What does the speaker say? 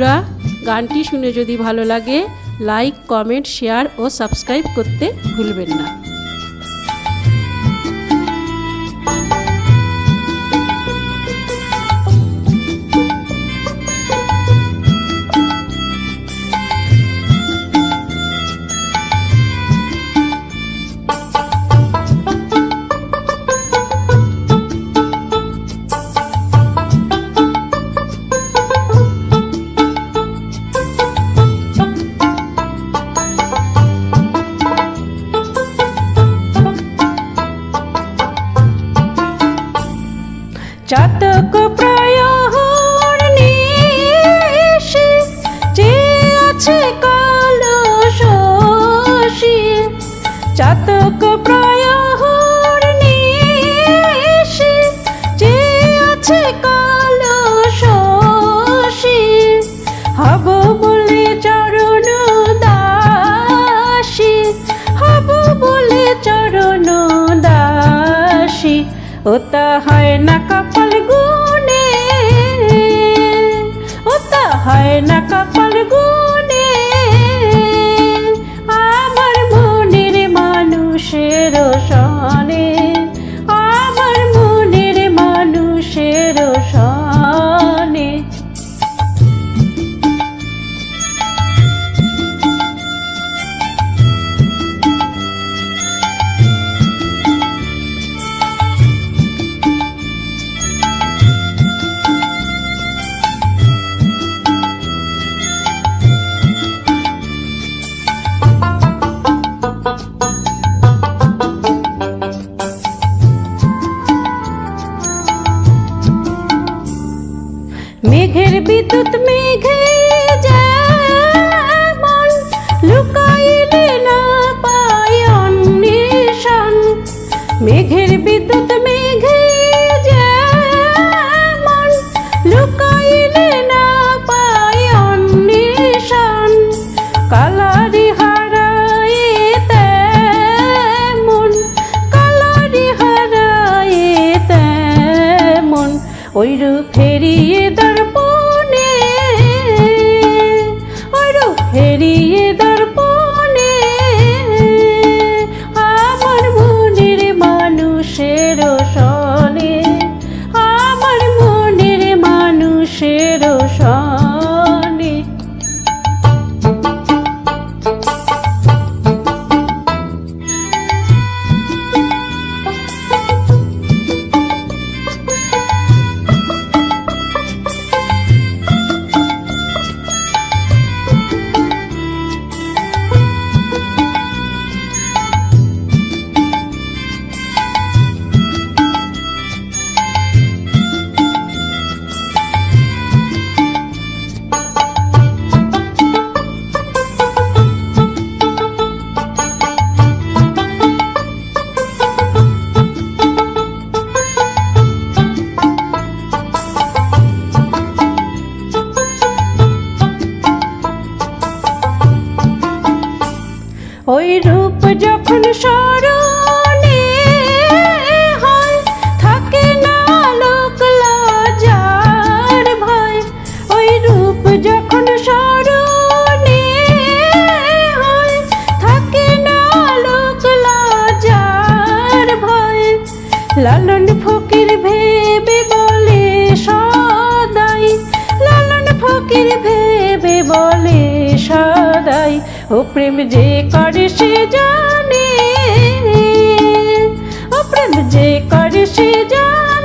বন্ধুরা গানটি শুনে যদি ভালো লাগে লাইক কমেন্ট শেয়ার ও সাবস্ক্রাইব করতে ভুলবেন না। চাতক প্রয়হর নিশে, যে আছে কালো চাতক প্রয়হর নিশে, যে আছে কালো শশী। হব বলে চরণ দাসী, হব বলে চরণ দাসী। ওতা হয় না কপাল 빠르고 মেঘের বিদ্যুৎ মেঘে যেমন পায় অন্বেষণ। মেঘের বিদ্যুৎ মেঘে যেমন লুকাইলে না পায় অন্বেষণ। কালারি হারায় তেমন, কালারি হারায় তেমন। ওই রূপ ফেরিয়ে ফেরিয়ে দর্পণে আমার মনের মানুষের সনে আমার মনের মানুষের রূপ যখন স্মরণে হয়, থাকে না লোক লজ্জার ভয়। ওই রূপ যখন স্মরণে হয়, থাকে না লোক লজ্জার ভয়। লালন ফকির ভেবে বলে সদাই, লালন ফকির ভেবে বলে সদাই। ও প্রেম যে করে সে জানে ও প্রেম যে করে সে জানে।